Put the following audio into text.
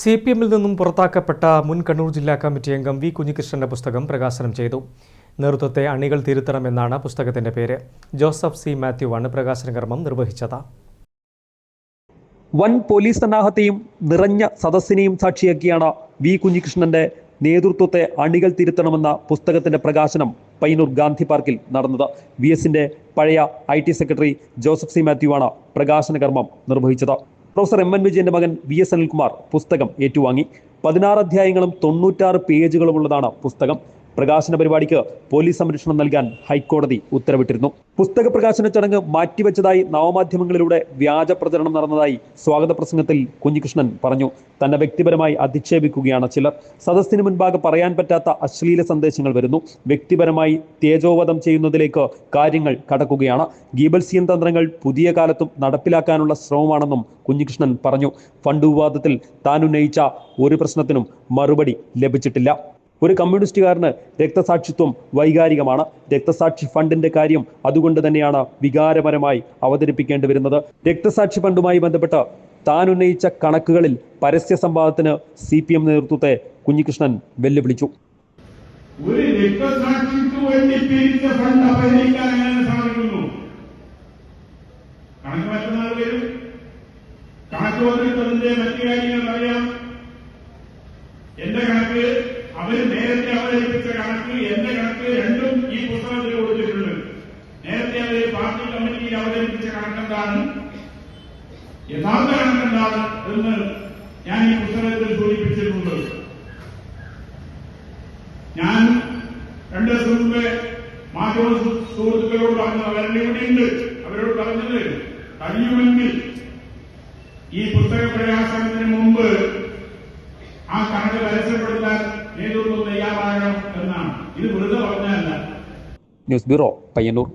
C P എമ്മിൽ നിന്നും പുറത്താക്കപ്പെട്ട മുൻ കണ്ണൂർ ജില്ലാ കമ്മിറ്റി അംഗം വി കുഞ്ഞികൃഷ്ണന്റെ പുസ്തകം പ്രകാശനം ചെയ്തു. നേതൃത്വത്തെ അണികൾ തിരുത്തണമെന്നാണ് പുസ്തകത്തിന്റെ പേര്. ജോസഫ് സി മാത്യുവാണ് പ്രകാശന കർമ്മം നിർവഹിച്ചത്. വൻ പോലീസ് സന്നാഹത്തെയും നിറഞ്ഞ സദസ്സിനെയും സാക്ഷിയാക്കിയാണ് വി കുഞ്ഞികൃഷ്ണന്റെ നേതൃത്വത്തെ അണികൾ തിരുത്തണമെന്ന പുസ്തകത്തിന്റെ പ്രകാശനം പയ്യന്നൂർ ഗാന്ധി പാർക്കിൽ നടന്നത്. വി എസിന്റെ പഴയ I T secretary Joseph C മാത്യുവാണ് പ്രകാശന കർമ്മം നിർവഹിച്ചത്. പ്രൊഫസർ എം എൻ വിജയന്റെ മകൻ വി എസ് അനിൽകുമാർ പുസ്തകം ഏറ്റുവാങ്ങി. പതിനാറ് അധ്യായങ്ങളും തൊണ്ണൂറ്റാറ് പേജുകളുമുള്ളതാണ് പുസ്തകം. പ്രകാശന പരിപാടിക്ക് പോലീസ് സംരക്ഷണം നൽകാൻ ഹൈക്കോടതി ഉത്തരവിട്ടിരുന്നു. പുസ്തക പ്രകാശന ചടങ്ങ് മാറ്റിവെച്ചതായി നവമാധ്യമങ്ങളിലൂടെ വ്യാജ പ്രചരണം നടന്നതായി സ്വാഗത പ്രസംഗത്തിൽ കുഞ്ഞികൃഷ്ണൻ പറഞ്ഞു. തന്നെ വ്യക്തിപരമായി അധിക്ഷേപിക്കുകയാണ് ചിലർ. സദസ്സിന് മുൻപാകെ പറയാൻ പറ്റാത്ത അശ്ലീല സന്ദേശങ്ങൾ വരുന്നു. വ്യക്തിപരമായി തേജോവധം ചെയ്യുന്നതിലേക്ക് കാര്യങ്ങൾ കടക്കുകയാണ്. ഗീബൽസിയൻ തന്ത്രങ്ങൾ പുതിയ കാലത്തും നടപ്പിലാക്കാനുള്ള ശ്രമമാണെന്നും കുഞ്ഞികൃഷ്ണൻ പറഞ്ഞു. ഫണ്ട് വിവാദത്തിൽ താൻ ഉന്നയിച്ച ഒരു പ്രശ്നത്തിനും മറുപടി ലഭിച്ചിട്ടില്ല. ഒരു കമ്മ്യൂണിസ്റ്റുകാരന് രക്തസാക്ഷിത്വം വൈകാരികമാണ്. രക്തസാക്ഷി ഫണ്ടിന്റെ കാര്യം അതുകൊണ്ട് തന്നെയാണ് വികാരപരമായി അവതരിപ്പിക്കേണ്ടി വരുന്നത്. രക്തസാക്ഷി ഫണ്ടുമായി ബന്ധപ്പെട്ട് താൻ ഉന്നയിച്ച കണക്കുകളിൽ പരസ്യ സംവാദത്തിന് സി പി എം നേതൃത്വത്തെ കുഞ്ഞികൃഷ്ണൻ വെല്ലുവിളിച്ചു. ഒരു സാധിക്കുന്നു? എന്റെ കണക്ക് അവർ നേരത്തെ അവതരിപ്പിച്ച കണക്ക് എന്റെ കണക്ക് രണ്ടും ഈ പുസ്തകത്തിൽ കൊടുത്തിട്ടുണ്ട്. നേരത്തെ അവർ പാർട്ടി കമ്മിറ്റിയിൽ അവതരിപ്പിച്ച കണക്കെന്താണ്? യഥാർത്ഥ കണക്കെന്താണ് എന്ന് ഞാൻ ഈ പുസ്തകത്തിൽ സൂചിപ്പിച്ചിട്ടുണ്ട്. ഞാൻ രണ്ടു ദിവസം മുമ്പ് മാധ്യമ സുഹൃത്തുക്കളോട് പറഞ്ഞു അവരുടെ അവരോട് പറഞ്ഞത് കഴിയുമെങ്കിൽ ഈ പുസ്തക പ്രയാസത്തിന് മുമ്പ് ആ കണക്ക് പരസ്യപ്പെടുത്താൻ നേതൃത്വം തയ്യാറാകണം എന്നാണ്. ഇത് വെറുതെ പറഞ്ഞതല്ല. News bureau Payyanur